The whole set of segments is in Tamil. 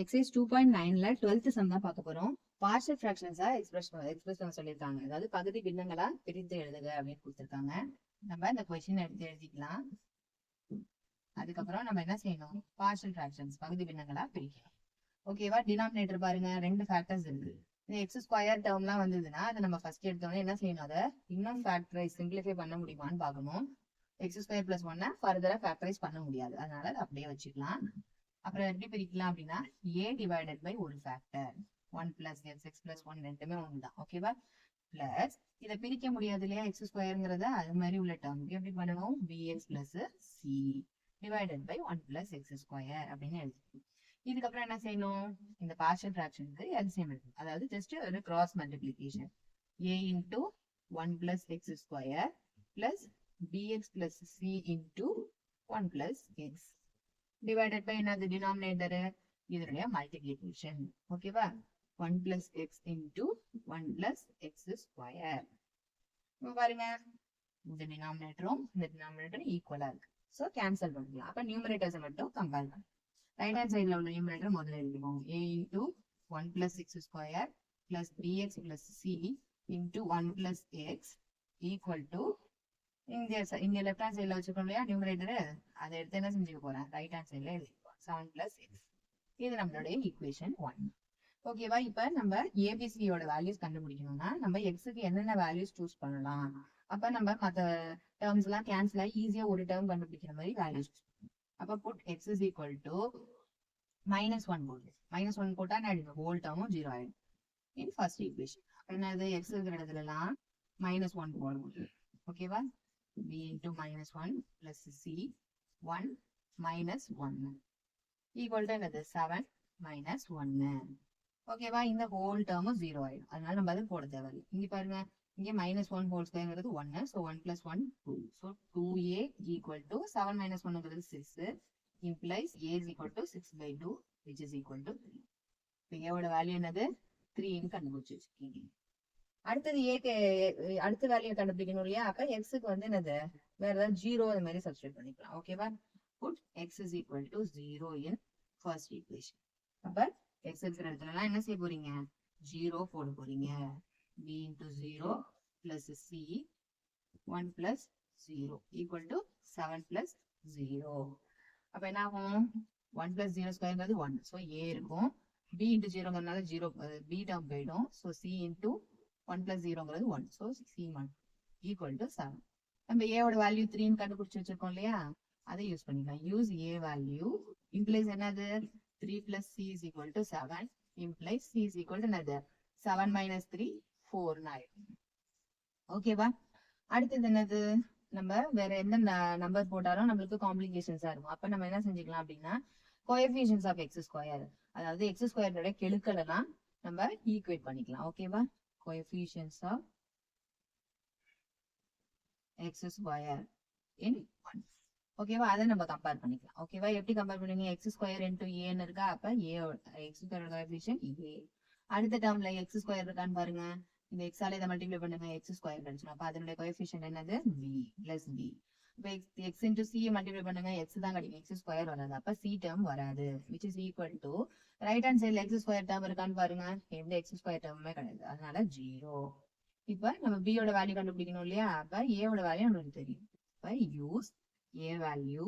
எக்ஸைஸ் டூ பாயிண்ட் நைன்ல டுவெல்த் சம் தான் பார்க்க போறோம். பார்ஷியல் ஃபிராக்ஷன்ஸா எக்ஸ்பிரஸ் எக்ஸ்பிரஸ் பண்ண சொல்லியிருக்காங்க. அதாவது பகுதி பின்னங்களா பிரித்து எழுதுக அப்படின்னு கொடுத்துருக்காங்க. நம்ம இந்த கொஸ்டின் எடுத்து எழுதிக்கலாம். அதுக்கப்புறம் நம்ம என்ன செய்யணும்? பார்ஷியல் ஃபிராக்ஷன்ஸ் பகுதி பின்னங்களா பிரிக்கணும் ஓகேவா டினாமினேட்டர் பாருங்க. ரெண்டு ஃபேக்டர்ஸ் இருக்கு. இந்த எக்ஸ் ஸ்கொயர் டேர்ம்லாம் வந்ததுன்னா அதை நம்ம ஃபர்ஸ்ட் எடுத்தோடனே என்ன செய்யணும்? அதை இன்னும் ஃபேக்டரைஸ் சிம்பிளிஃபை பண்ண முடியுமான்னு பார்க்கணும். எக்ஸ் ஸ்கொயர் பிளஸ் ஒன்னை ஃபர்தரா ஃபேக்டரைஸ் பண்ண முடியாது. அதனால அதை அப்படியே வச்சுக்கலாம். அப்புறம் எப்படி பிரிக்கலாம் அப்படின்னா ஏ டிவைடட் பை ஒரு factor one plus x x plus one ரெண்டுமே ஒன்று தான் ஓகேவா பிளஸ் இதை பிரிக்க முடியாது இல்லையா? எக்ஸ் ஸ்கொயருங்கிறத அது மாதிரி உள்ள டேர்ம் எப்படி பண்ணணும்? B x plus c divided by one plus x square அப்படின்னு எழுதிக்கணும் இதுக்கப்புறம் என்ன செய்யணும்? இந்த பார்ஷியல் ஃப்ராக்ஷனுக்கு எல்சிஎம் எடுக்கணும் அதாவது ஜஸ்ட் ஒரு cross multiplication a into one plus x square plus b x plus c into one plus x divided by என்னது? டினாமினேட்டர் இதனுடைய மல்டிப்ளிகேஷன் ஓகேவா one plus x into one plus x square பாருங்க. இந்த டினாமினேட்டரும் இந்த டினாமினேட்டரும் ஈக்குவலா இருக்கு. ஸோ கேன்சல் பண்ணிக்கலாம். அப்ப நியூமரேட்டர்ஸை மட்டும் கம்பேர் பண்ணலாம். ரைட் ஹேண்ட் சைடில் உள்ள நியூமரேட்டர் முதல்ல எழுதிப்போம் A into one plus X square plus B X plus C into one plus X equal to இங்கே இங்கே லெஃப்ட் ஹேண்ட் சைடில் வச்சிருக்கோம் இல்லையா? நியூமரேட்டரு அதை எடுத்து என்ன செஞ்சுக்க போறேன்? ரைட் ஹேண்ட் சைடில் எழுதிப்போம் செவன் பிளஸ் எக்ஸ் இது நம்மளுடைய ஈக்குவேஷன் ஒன் ஓகேவா இப்போ நம்ம ஏபிசியோட வேல்யூஸ் கண்டுபிடிக்கணும்னா நம்ம எக்ஸுக்கு என்னென்ன வேல்யூஸ் சூஸ் பண்ணலாம்? அப்போ நம்ம மற்ற டேர்ம்ஸ் எல்லாம் கேன்சல் ஆகி ஈஸியாக ஒரு டேர்ம் கண்டுபிடிக்கிற மாதிரி வேல்யூஸ் அப்போ put X is equal to minus one போடு. மைனஸ் ஒன் போட்டால் என்ன ஹோல் டேர்மும் ஜீரோ ஆயிடும். இன் ஃபர்ஸ்ட் ஈக்குவேஷன் என்னது? எக்ஸ் இருக்கிற இடத்துலலாம் மைனஸ் ஒன் போடணும். ஓகேவா b into minus 1 plus c 1 minus 1 equal to என்னது? 7 minus 1 ஓகேவா இந்த ஹோல் டேர்மும் ஜீரோ ஆயிடும். அதனால நம்ம அது போட தேவையில்லை. இங்க பாருங்க இங்க மைனஸ் ஒன் ஹோல் ஸ்கொயர்ங்கிறது ஒன்னு so one plus one two so two A equal to seven minus ஒன்னுங்கிறது six implies A is equal to six by two which is equal to three இப்போ ஏவோட வேல்யூ என்னது? த்ரீன்னு கண்டுபிடிச்சி வச்சிருக்கீங்க. அடுத்தது ஏக்கு அடுத்த வேல்யூ கண்டுபிடிக்கணும் இல்லையா? அப்ப எக்ஸுக்கு வந்து என்னது? வேற ஏதாவது ஜீரோ அந்த மாதிரி சப்ஸ்டியூட் பண்ணிக்கலாம். ஓகேவா put X is equal to zero in first equation அப்ப எக்ஸ் இருக்கிற இடத்துலலாம் என்ன செய்ய போறீங்க? ஜீரோ போட போறீங்க. B into zero plus C one plus zero equal to seven plus zero அப்ப என்ன ஆகும்? ஒன் பிளஸ் ஜீரோ ஸ்கொயர்ங்கிறது ஒன் ஸோ ஏ இருக்கும். பி இன்டூ ஜீரோங்கிறதுனால ஜீரோ பி டேர்ம் போயிடும். So C into one plus ஜீரோங்கிறது one so C one equal to seven நம்ம ஏவோட வேல்யூ த்ரீன்னு கண்டுபிடிச்சு வச்சிருக்கோம் இல்லையா? அதை யூஸ் பண்ணிக்கலாம். யூஸ் ஏ வேல்யூ இம்ப்ளைஸ் என்னது? Three plus C is equal to seven implies C is equal to என்னது? செவன் மைனஸ் த்ரீ ஃபோர் ஆயிடும் ஓகேவா அடுத்தது என்னது? நம்ம வேற எந்த நம்பர் போட்டாலும் நம்மளுக்கு காம்ப்ளிகேஷன்ஸா இருக்கும். அப்ப நம்ம என்ன செஞ்சுக்கலாம் அப்படின்னா கோஎஃபிஷியன்ஸ் ஆஃப் எக்ஸ் ஸ்கொயர் அதாவது எக்ஸ் ஸ்கொயரோட கெழுக்கள் எல்லாம் நம்ம ஈக்குவேட் பண்ணிக்கலாம். ஓகேவா coefficients of x square in 1 ஓகேவா அதை நம்ம கம்பேர் பண்ணிக்கலாம். ஓகேவா எப்படி கம்பேர் பண்ணுவீங்க? எக்ஸ் ஸ்கொயர் இன்டூ ஏன்னு இருக்கா? அப்ப ஏ எக்ஸ் ஸ்கொயரோட கோஎஃபிஷியன்ட் ஏ அடுத்த டேர்ம்ல எக்ஸ் ஸ்கொயர் இருக்கான்னு பாருங்க. இந்த எக்ஸ் ஆல இதை மல்டிப்ளை பண்ணுங்க. எக்ஸ் ஸ்கொயர் கிடைச்சிடும் அப்ப அதனுடைய கோஎஃபிஷியன்ட் என்னது? பி பிளஸ் பி இப்போ X X into C multiply பண்ணுங்க. எக்ஸ் தான் கிடைக்கும். எக்ஸ் ஸ்கொயர் வராது. அப்போ சி டேர்ம் வராது. Which is equal to right hand சைடுல எக்ஸ் ஸ்கொயர் டேர்ம் இருக்கான்னு பாருங்க. எந்த எக்ஸ் ஸ்கொயர் டேர்முமே கிடையாது. அதனால ஜீரோ இப்போ நம்ம b யோட வேல்யூ கண்டுபிடிக்கணும் இல்லையா? அப்ப a யோட வேல்யூ நம்மளுக்கு தெரியும். இப்ப use A value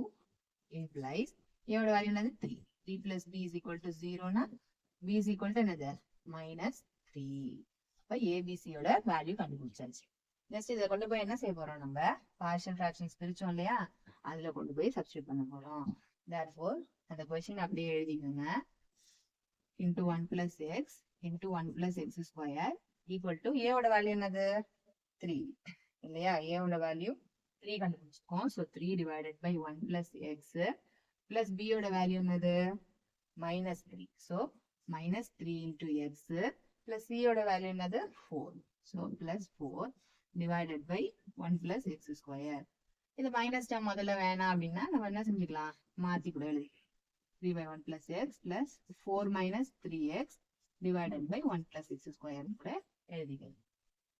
implies a value என்னது? Three three plus B is equal to ஜீரோனா B is equal to என்னது? மைனஸ் த்ரீ அப்ப ஏபிசி வேல்யூ கண்டுபிடிச்சாச்சு. ஜஸ்ட் இதை கொண்டு போய் என்ன செய்ய போறோம் நம்ம? பார்ஷியல் ஃப்ராக்ஷன்ஸ் பிரிச்சோம் இல்லையா? அதுல கொண்டு போய் சப்ஸ்டியூட் பண்ண போறோம். தேர் ஃபோர் அந்த கொஸ்டின் அப்படியே எழுதிக்கோங்க. Into one plus X into one plus X square equal to ஏவோட வேல்யூ என்னது? த்ரீ இல்லையா? ஏவோட வேல்யூ த்ரீ கண்டுபிடிச்சிருக்கோம். So three divided by one plus X plus பியோட வேல்யூ என்னது? Minus three so minus three into X plus சியோட வேல்யூ என்னது? Four so plus four divided by 1 plus x square இது மைனஸ் டேம் முதல்ல வேணாம் அப்படின்னா நம்ம என்ன செஞ்சுக்கலாம் மாத்தி கூட எழுதி 3 by 1 plus x plus 4 minus 3x divided by 1 plus x square கூட எழுதிக்கலாம்